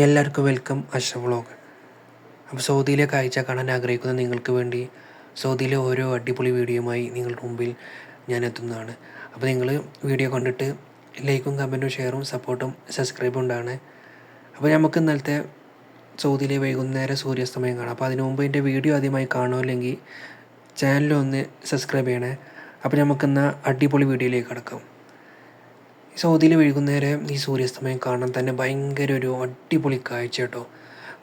എല്ലാവർക്കും welcome അഷ vlog അപ്പോൾ സൗദിയിലെ കാഴ്ച കാണാൻ ആഗ്രഹിക്കുന്ന നിങ്ങൾക്ക് വേണ്ടി സൗദിയിലെ ഓരോ അടിപൊളി വീഡിയോയുമായി നിങ്ങളുടെ മുമ്പിൽ ഞാൻ എത്തുന്നതാണ്. അപ്പോൾ നിങ്ങൾ വീഡിയോ കണ്ടിട്ട് ലൈക്കും കമന്റും ഷെയറും സപ്പോർട്ടും സബ്സ്ക്രൈബും ഉണ്ടാണ് അപ്പോൾ നമുക്ക് ഇന്നലത്തെ സൗദിയിലെ വൈകുന്നേരം സൂര്യാസ്തമയം കാണാം. അപ്പോൾ അതിനു മുമ്പ് എന്റെ വീഡിയോ ആദ്യമായി കാണുമല്ലെങ്കിൽ ചാനലൊന്ന് സബ്സ്ക്രൈബ് ചെയ്യണേ. അപ്പോൾ നമുക്കിന്ന് അടിപൊളി വീഡിയോയിലേക്ക് കിടക്കാം. സൗദിയിൽ വൈകുന്നേരം ഈ സൂര്യാസ്തമയം കാണാൻ തന്നെ ഭയങ്കര ഒരു അടിപൊളി കാഴ്ച കേട്ടോ.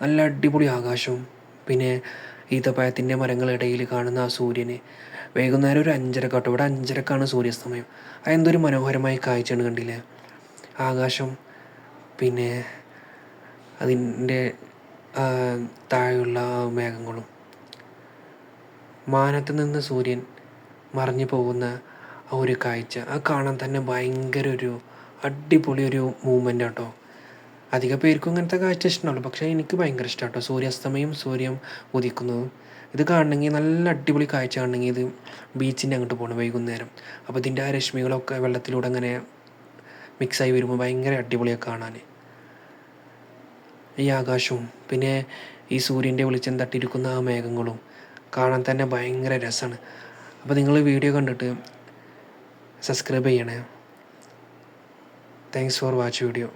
നല്ല അടിപൊളി ആകാശവും പിന്നെ ഈത്തപ്പഴത്തിന്റെ മരങ്ങളിടയിൽ കാണുന്ന ആ സൂര്യനെ. വൈകുന്നേരം ഒരു അഞ്ചരക്ക് കേട്ടോ ഇവിടെ അഞ്ചരക്കാണ് സൂര്യാസ്തമയം. അതെന്തൊരു മനോഹരമായ കാഴ്ചയാണ് കണ്ടില്ലേ? ആകാശം പിന്നെ അതിന്റെ താഴെയുള്ള മേഘങ്ങളും. മാനത്ത് നിന്ന് സൂര്യൻ മറഞ്ഞു പോകുന്ന ആ ഒരു കാഴ്ച. ആ കാണാൻ തന്നെ ഭയങ്കര ഒരു അടിപൊളി ഒരു മൂമെന്റ് കേട്ടോ അധിക പേർക്കും ഇങ്ങനത്തെ കാഴ്ച ഇഷ്ടമുള്ളൂ പക്ഷേ എനിക്ക് ഭയങ്കര ഇഷ്ടം കേട്ടോ സൂര്യാസ്തമയം സൂര്യൻ ഉദിക്കുന്നതും. ഇത് കാണണമെങ്കിൽ നല്ല അടിപൊളി കാഴ്ച കാണണമെങ്കിൽ ഇത് ബീച്ചിന്റെ അങ്ങോട്ട് പോകണം വൈകുന്നേരം. അപ്പോൾ ഇതിന്റെ ആ രശ്മികളൊക്കെ വെള്ളത്തിലൂടെ അങ്ങനെ മിക്സായി വരുമ്പോൾ ഭയങ്കര അടിപൊളിയാണ് കാണാൻ. ഈ ആകാശവും പിന്നെ ഈ സൂര്യന്റെ വെളിച്ചം തട്ടിയിരിക്കുന്ന ആ മേഘങ്ങളും കാണാൻ തന്നെ ഭയങ്കര രസമാണ്. അപ്പോൾ നിങ്ങൾ വീഡിയോ കണ്ടിട്ട് സബ്സ്ക്രൈബ് ചെയ്യണേ. Thanks for watch video